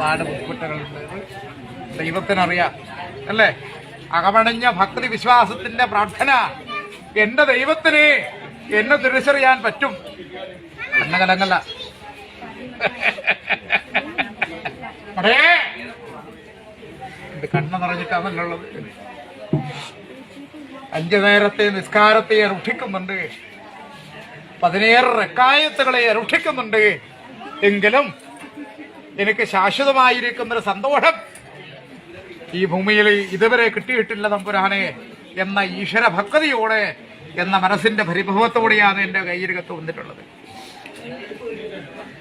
ഒരുപാട് ബുദ്ധിമുട്ടുകളുണ്ട്. ദൈവത്തിനറിയാം അല്ലേ? അകമണഞ്ഞ ഭക്തി വിശ്വാസത്തിന്റെ പ്രാർത്ഥന എന്റെ ദൈവത്തിന് എന്നെ തിരിച്ചറിയാൻ പറ്റും. എന്ന കലങ്ങല്ല ഇത് കണ്ണ് നിറഞ്ഞിട്ടാണല്ലുള്ളത് അഞ്ചു നേരത്തെ നിസ്കാരത്തെ അനുഷ്ഠിക്കുന്നുണ്ട് പതിനേഴ് റെക്കായത്തുകളെ അനുഷ്ഠിക്കുന്നുണ്ട് എങ്കിലും എനിക്ക് ശാശ്വതമായിരിക്കുന്നൊരു സന്തോഷം. ഈ ഭൂമിയിൽ ഇതുവരെ കിട്ടിയിട്ടില്ല തമ്പുരാനെ എന്ന ഈശ്വര ഭക്തിയോടെ എന്ന മനസ്സിന്റെ പരിഭവത്തോടെയാണ് എന്റെ കയ്യിരകത്ത് വന്നിട്ടുള്ളത്.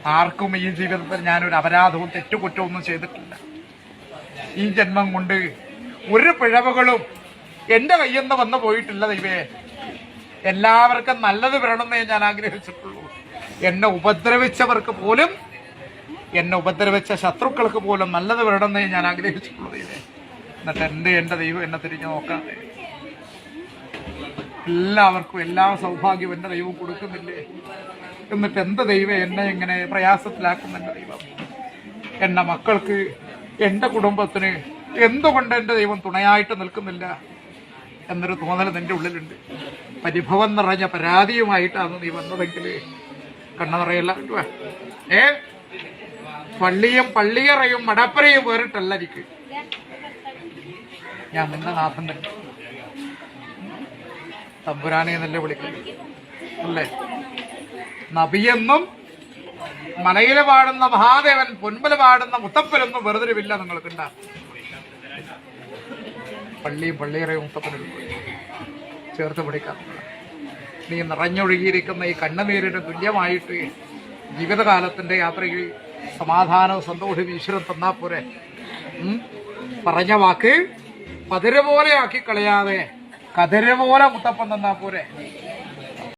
ആർക്കും ഈ ജീവിതത്തിൽ ഞാനൊരു അപരാധവും തെറ്റുകുറ്റവും ഒന്നും ചെയ്തിട്ടില്ല. ഈ ജന്മം കൊണ്ട് ഒരു പിഴവുകളും എന്റെ കയ്യിൽ നിന്ന് വന്നു പോയിട്ടില്ല ദൈവേ. എല്ലാവർക്കും നല്ലത് വരണമെന്നേ ഞാൻ ആഗ്രഹിച്ചിട്ടുള്ളൂ. എന്നെ ഉപദ്രവിച്ചവർക്ക് പോലും എന്നെ ഉപദ്രവിച്ച ശത്രുക്കൾക്ക് പോലും നല്ലത് വരണമെന്നേ ഞാൻ ആഗ്രഹിച്ചിട്ടുള്ളൂ ദൈവേ എന്നിട്ട് എന്റെ എന്റെ ദൈവം എന്നെ തിരിഞ്ഞു നോക്കാതെ. എല്ലാവർക്കും എല്ലാ സൗഭാഗ്യവും എന്റെ ദൈവം കൊടുക്കുന്നില്ലേ? എന്നിട്ട് എന്ത് ദൈവം എന്നെ ഇങ്ങനെ പ്രയാസത്തിലാക്കുന്ന എന്റെ ദൈവം? എന്റെ മക്കൾക്ക് എന്റെ കുടുംബത്തിന് എന്തുകൊണ്ട് എന്റെ ദൈവം തുണയായിട്ട് നിൽക്കുന്നില്ല? എന്നൊരു തോന്നൽ നിന്റെ ഉള്ളിലുണ്ട്. പരിഭവം നിറഞ്ഞ പരാതിയുമായിട്ടാണ് നീ വന്നതെങ്കിൽ കണ്ണ നിറയല്ല ഏ? പള്ളിയും പള്ളിയറയും മടപ്പരയും വേറിട്ടല്ല എനിക്ക്. ഞാൻ നിന്റെ നാഥൻ തമ്പുരാനെ എന്നല്ലേ വിളിക്കുന്നത്? അല്ലേ? നബിയെന്നും മലയിൽ പാടുന്ന മഹാദേവൻ പൊന്മല പാടുന്ന മുത്തപ്പനൊന്നും വെറുതെരുവില്ല നിങ്ങൾക്കുണ്ട പള്ളിയും പള്ളിയറയും മുത്തപ്പനും ചേർത്ത് പിടിക്കാം. നീ നിറഞ്ഞൊഴുകിയിരിക്കുന്ന ഈ കണ്ണുനീരിന് തുല്യമായിട്ട് ജീവിതകാലത്തിന്റെ യാത്രയിൽ സമാധാനവും സന്തോഷവും ഈശ്വരൻ തന്നാ പോരെ? പറഞ്ഞ വാക്ക് പതിര പോലെ ആക്കി കളയാതെ കതിര പോലെ മുത്തപ്പൻ തന്നാ പോരെ